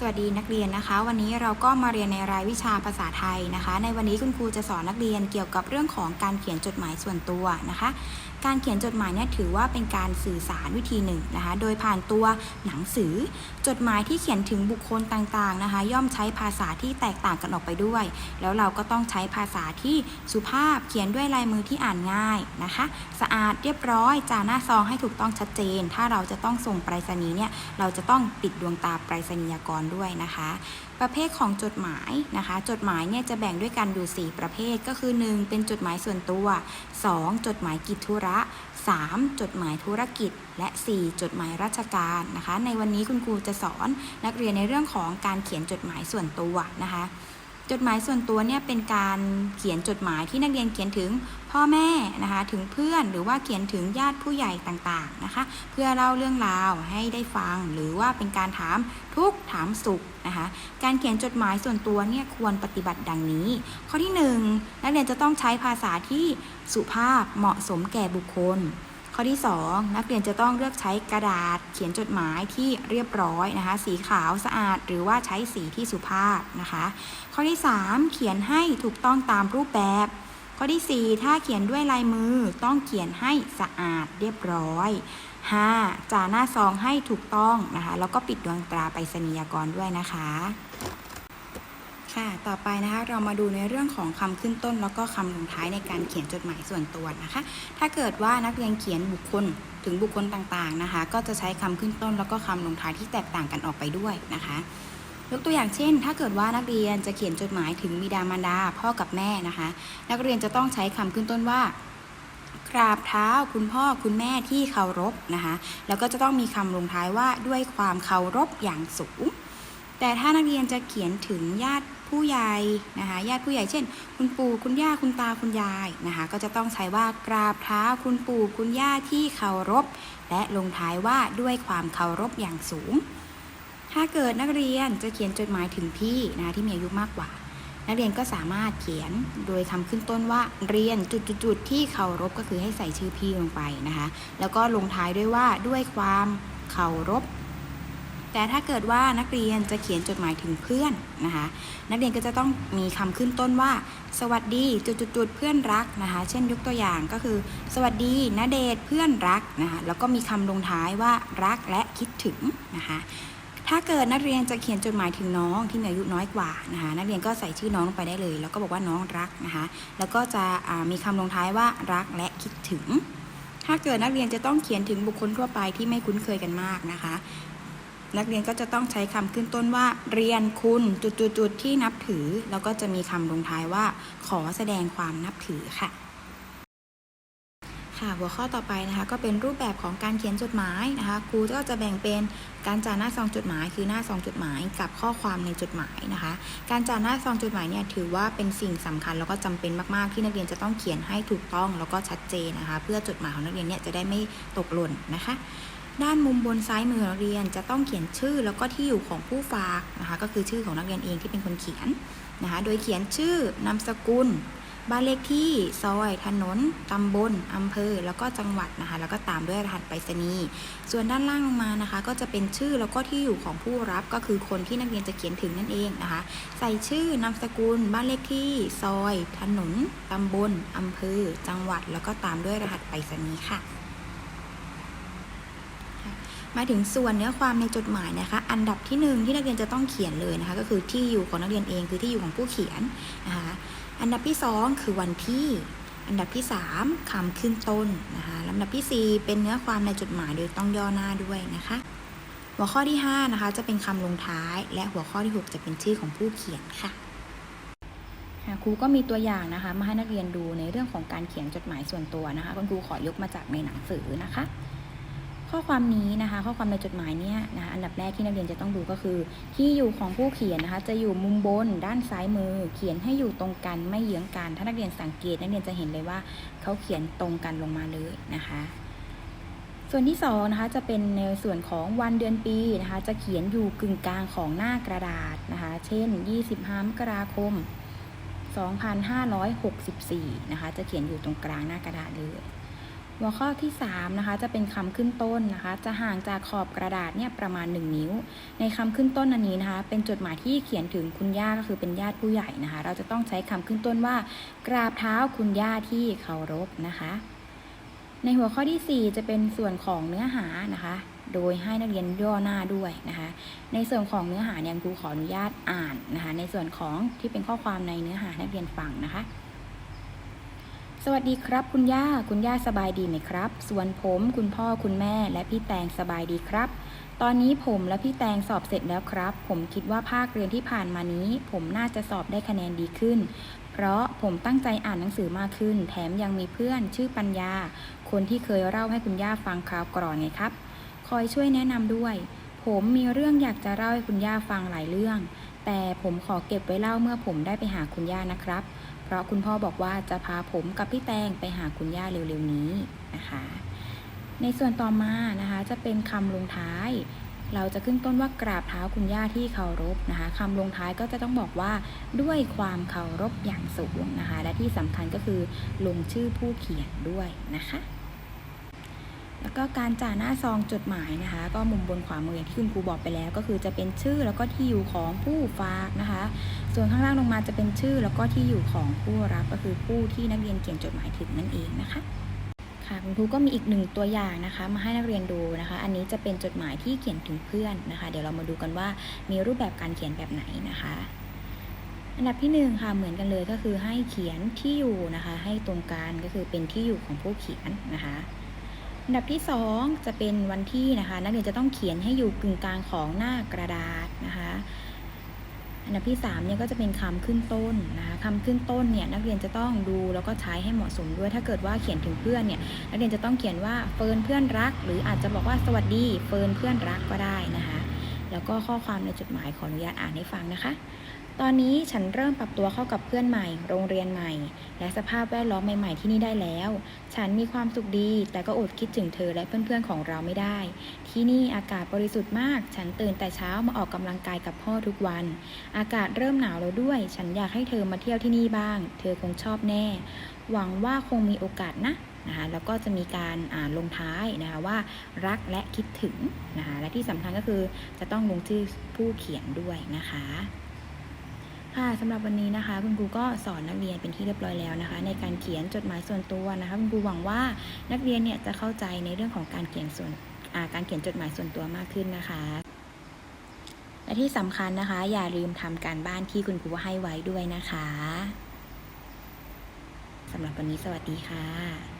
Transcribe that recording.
สวัสดีนักเรียนนะคะ วันนี้เราก็มาเรียนในรายวิชาภาษาไทยนะคะ ในวันนี้คุณครูจะสอนนักเรียนเกี่ยวกับเรื่องของการเขียนจดหมายส่วนตัวนะคะ การเขียนจดหมายเนี่ยถือว่าเป็นการสื่อสารวิธีหนึ่งนะคะ โดยผ่านตัวหนังสือ จดหมายที่เขียนถึงบุคคลต่างๆนะคะ ย่อมใช้ภาษาที่แตกต่างกันออกไปด้วย แล้วเราก็ต้องใช้ภาษาที่สุภาพเขียนด้วยลายมือที่อ่านง่ายนะคะ สะอาดเรียบร้อยจาหน้าซองให้ถูกต้องชัดเจน ถ้าเราจะต้องส่งไปรษณีย์เนี่ยเราจะต้องติดดวงตาไปรษณียกรด้วยนะคะ ประเภทของจดหมายนะคะ จดหมายเนี่ยจะแบ่งด้วยกันอยู่ 4 ประเภทก็คือ 1. เป็นจดหมายส่วนตัว 2. จดหมายกิจธุระ 3. จดหมายธุรกิจ และ 4. จดหมายราชการนะคะ ในวันนี้คุณครูจะสอนนักเรียนในเรื่องของการเขียนจดหมายส่วนตัวนะคะ จดหมายส่วนตัวเนี่ยเป็นการเขียนจดหมายที่นักเรียนเขียนถึงพ่อแม่นะคะถึงเพื่อนหรือว่าเขียนถึงญาติผู้ใหญ่ต่างๆนะคะ เพื่อเล่าเรื่องราวให้ได้ฟังหรือว่าเป็นการถามทุกถามสุขนะคะ การเขียนจดหมายส่วนตัวเนี่ยควรปฏิบัติดังนี้ ข้อที่หนึ่งนักเรียนจะต้องใช้ภาษาที่สุภาพเหมาะสมแก่บุคคล ข้อที่ 2 นักเรียนจะต้องเลือกใช้กระดาษเขียนจดหมายที่เรียบร้อยนะคะ สีขาวสะอาด หรือว่าใช้สีที่สุภาพนะคะ ข้อที่ 3 เขียนให้ถูกต้องตามรูปแบบ ข้อที่ 4 ถ้าเขียนด้วยลายมือต้องเขียนให้สะอาดเรียบร้อย 5. จ่าหน้าซองให้ถูกต้องนะคะ แล้วก็ปิดดวงตราไปรษณียากรด้วยนะคะ ค่ะ ต่อไปนะคะเรามาดูในเรื่องของคำขึ้นต้น แล้วก็คำลงท้ายในการเขียนจดหมายส่วนตัวนะคะ ถ้าเกิดว่านักเรียนเขียนบุคคลถึงบุคคลต่างๆนะคะ ก็จะใช้คำขึ้นต้น แล้วก็คำลงท้ายที่แตกต่างกันออกไปด้วยนะคะ ยกตัวอย่างเช่น ถ้าเกิดว่านักเรียนจะเขียนจดหมายถึงบิดามารดาพ่อกับแม่นะคะ นักเรียนจะต้องใช้คำขึ้นต้นว่ากราบเท้าคุณพ่อคุณแม่ที่เคารพนะคะ แล้วก็จะต้องมีคำลงท้ายว่าด้วยความเคารพอย่างสูง แต่ถ้านักเรียนจะเขียนถึงญาติ ผู้ใหญ่นะคะญาติผู้ใหญ่เช่น คุณปู่คุณย่าคุณตาคุณยายนะคะก็จะต้องใช้ว่ากราบเท้าคุณปู่คุณย่าที่เคารพ และลงท้ายว่าด้วยความเคารพอย่างสูง ถ้าเกิดนักเรียนจะเขียนจดหมายถึงพี่นะคะที่มีอายุมากกว่า นักเรียนก็สามารถเขียนโดยคำขึ้นต้นว่าเรียนจุดๆๆที่เคารพก็คือให้ใส่ชื่อพี่ลงไปนะคะแล้วก็ลงท้ายด้วยว่าด้วยความเคารพ แต่ถ้าเกิดว่านักเรียนจะเขียนจดหมายถึงเพื่อนนะคะ นักเรียนก็จะต้องมีคำขึ้นต้นว่า สวัสดีจุดๆเพื่อนรักนะคะ เช่นยกตัวอย่างก็คือ สวัสดีณเดชเพื่อนรักนะคะแล้วก็มีคำลงท้ายว่ารักและคิดถึงนะคะถ้าเกิดนักเรียนจะเขียนจดหมายถึงน้องที่มีอายุน้อยกว่านะคะนักเรียนก็ใส่ชื่อน้องลงไปได้เลย แล้วก็บอกว่าน้องรักนะคะแล้วก็จะมีคำลงท้ายว่ารักและคิดถึง ถ้าเกิดนักเรียนจะต้องเขียนถึงบุคคลทั่วไปที่ไม่คุ้นเคยกันมากนะคะ นักเรียนก็จะต้องใช้คำขึ้นต้นว่า เรียนคุณจุดๆที่นับถือ แล้วก็จะมีคำลงท้ายว่า ขอแสดงความนับถือค่ะ ค่ะหัวข้อต่อไปนะคะ ก็เป็นรูปแบบของการเขียนจดหมายนะคะครูก็จะแบ่งเป็นการจ่าหน้าซองจดหมายคือหน้าซองจดหมายกับข้อความในจดหมายนะคะ การจ่าหน้าซองจดหมายเนี่ยถือว่าเป็นสิ่งสำคัญแล้วก็จำเป็นมากๆที่นักเรียนจะต้องเขียนให้ถูกต้องแล้วก็ชัดเจนนะคะ เพื่อจดหมายของนักเรียนเนี่ยจะได้ไม่ตกหล่นนะคะ ด้านมุมบนซ้ายมือนักเรียนจะต้องเขียนชื่อแล้วก็ที่อยู่ของผู้ฝากนะคะก็คือชื่อของนักเรียนเองที่เป็นคนเขียนนะคะโดยเขียนชื่อนามสกุล บ้านเลขที่ซอย ถนน ตำบลอำเภอ แล้วก็จังหวัดนะคะแล้วก็ตามด้วยรหัสไปรษณีย์ส่วนด้านล่างลงมานะคะ ก็จะเป็นชื่อแล้วก็ที่อยู่ของผู้รับก็คือคนที่นักเรียนจะเขียนถึงนั่นเองนะคะ ใส่ชื่อนามสกุล บ้านเลขที่ซอย ถนน ตำบลอำเภอ จังหวัด แล้วก็ตามด้วยรหัสไปรษณีย์ค่ะ มาถึงส่วนเนื้อความในจดหมายนะคะ อันดับที่หนึ่งที่นักเรียนจะต้องเขียนเลยนะคะ ก็คือที่อยู่ของนักเรียนเองคือที่อยู่ของผู้เขียนนะคะอันดับที่ 2 คือวันที่อันดับที่ 3คำขึ้นต้นนะคะลำดับทีสี่ 4 เป็นเนื้อความในจดหมายโดยต้องย่อหน้าด้วยนะคะ หัวข้อที่ 5 นะคะ จะเป็นคำลงท้าย และหัวข้อที่ 6 จะเป็นชื่อของผู้เขียนค่ะค่ะครูก็มีตัวอย่างนะคะ มาให้นักเรียนดูในเรื่องของการเขียนจดหมายส่วนตัวนะคะคุณครูขอยกมาจากในหนังสือนะคะ ข้อความนี้นะคะ ข้อความในจดหมายเนี่ยนะคะอันดับแรกที่นักเรียนจะต้องดูก็คือ ที่อยู่ของผู้เขียนนะคะ จะอยู่มุมบนด้านซ้ายมือ เขียนให้อยู่ตรงกันไม่เยื้องกัน ถ้านักเรียนสังเกตนักเรียนจะเห็นเลยว่าเขาเขียนตรงกันลงมาเลยนะคะ ส่วนที่สองนะคะจะเป็นในส่วนของวันเดือนปีนะคะ จะเขียนอยู่กึ่งกลางของหน้ากระดาษนะคะ เช่น 25มกราคม 2564 นะคะ จะเขียนอยู่ตรงกลางหน้ากระดาษเลย หัวข้อที่3นะคะจะเป็นคำขึ้นต้นนะคะ จะห่างจากขอบกระดาษเนี่ยประมาณ 1 นิ้ว ในคำขึ้นต้นอันนี้นะคะ เป็นจดหมายที่เขียนถึงคุณย่าก็คือเป็นญาติผู้ใหญ่นะคะ เราจะต้องใช้คำขึ้นต้นว่า กราบเท้าคุณย่าที่เคารพนะคะ ในหัวข้อทีสี่4 จะเป็นส่วนของเนื้อหานะคะ โดยให้นักเรียนย่อหน้าด้วยนะคะ ในส่วนของเนื้อหาเนี่ยครูขออนุญาตอ่านนะคะ ในส่วนของที่เป็นข้อความในเนื้อหานักเรียนฟังนะคะ วัสดีครับ คุณย่าคุณย่าสบายดีไหมครับ ส่วนผมคุณพ่อคุณแม่และพี่แตงสบายดีครับ ตอนนี้ผมและพี่แตงสอบเสร็จแล้วครับ ผมคิดว่าภาคเรียนที่ผ่านมานี้ ผมน่าจะสอบได้คะแนนดีขึ้น เพราะผมตั้งใจอ่านหนังสือมากขึ้น แถมยังมีเพื่อนชื่อปัญญา คนที่เคยเล่าให้คุณย่าฟังคราวก่อนไงครับ คอยช่วยแนะนำด้วย ผมมีเรื่องอยากจะเล่าให้คุณย่าฟังหลายเรื่อง แต่ผมขอเก็บไว้เล่าเมื่อผมได้ไปหาคุณย่านะครับ เพราะคุณพ่อบอกว่าจะพาผมกับพี่แตงไปหาคุณย่าเร็วๆนี้นะคะ ในส่วนต่อมานะคะจะเป็นคำลงท้าย เราจะขึ้นต้นว่ากราบเท้าคุณย่าที่เคารพนะคะคำลงท้ายก็จะต้องบอกว่าด้วยความเคารพอย่างสูงนะคะ และที่สำคัญก็คือลงชื่อผู้เขียนด้วยนะคะ แล้วก็การจ่าหน้าซองจดหมายนะคะ ก็มุมบนขวามืออย่างที่คุณครูบอกไปแล้ว ก็คือจะเป็นชื่อแล้วก็ที่อยู่ของผู้ฝากนะคะ ส่วนข้างล่างลงมาจะเป็นชื่อแล้วก็ที่อยู่ของผู้รับก็คือผู้ที่นักเรียนเขียนจดหมายถึงนั่นเองนะคะค่ะคุณครูก็มีอีกหนึ่งตัวอย่างนะคะ มาให้นักเรียนดูนะคะ อันนี้จะเป็นจดหมายที่เขียนถึงเพื่อนนะคะ เดี๋ยวเรามาดูกันว่ามีรูปแบบการเขียนแบบไหนนะคะอันดับที่หนึ่งค่ะเหมือนกันเลยก็คือให้เขียนที่อยู่นะคะ ให้ตรงกันก็คือเป็นที่อยู่ของผู้เขียนนะคะ อันดับที่สองจะเป็นวันที่นะคะ นักเรียนจะต้องเขียนให้อยู่กึ่งกลางของหน้ากระดาษนะคะ อันดับที่3เนี่ยก็จะเป็นคำขึ้นต้นนะคะคำขึ้นต้นเนี่ยนักเรียนจะต้องดูแล้วก็ใช้ให้เหมาะสมด้วย ถ้าเกิดว่าเขียนถึงเพื่อนเนี่ยนักเรียนจะต้องเขียนว่าเฟิร์นเพื่อนรัก หรืออาจจะบอกว่าสวัสดีเฟิร์นเพื่อนรักก็ได้นะคะ แล้วก็ข้อความในจดหมายขออนุญาตอ่านให้ฟังนะคะ ตอนนี้ฉันเริ่มปรับตัวเข้ากับเพื่อนใหม่ โรงเรียนใหม่ และสภาพแวดล้อมใหม่ๆที่นี่ได้แล้ว ฉันมีความสุขดี แต่ก็อดคิดถึงเธอและเพื่อนๆของเราไม่ได้ ที่นี่อากาศบริสุทธิ์มาก ฉันตื่นแต่เช้ามาออกกำลังกายกับพ่อทุกวัน อากาศเริ่มหนาวแล้วด้วย ฉันอยากให้เธอมาเที่ยวที่นี่บ้าง เธอคงชอบแน่ หวังว่าคงมีโอกาสนะนะคะแล้วก็จะมีการอ่านลงท้ายนะคะว่ารักและคิดถึงนะคะและที่สำคัญก็คือจะต้องลงชื่อผู้เขียนด้วยนะคะ ค่ะสำหรับวันนี้นะคะ คุณครูก็สอนนักเรียนเป็นที่เรียบร้อยแล้วนะคะ ในการเขียนจดหมายส่วนตัวนะคะ คุณครูหวังว่านักเรียนเนี่ยจะเข้าใจในเรื่องของการเขียนส่วนการเขียนจดหมายส่วนตัวมากขึ้นนะคะ และที่สำคัญนะคะ อย่าลืมทำการบ้านที่คุณครูให้ไว้ด้วยนะคะสำหรับวันนี้สวัสดีค่ะ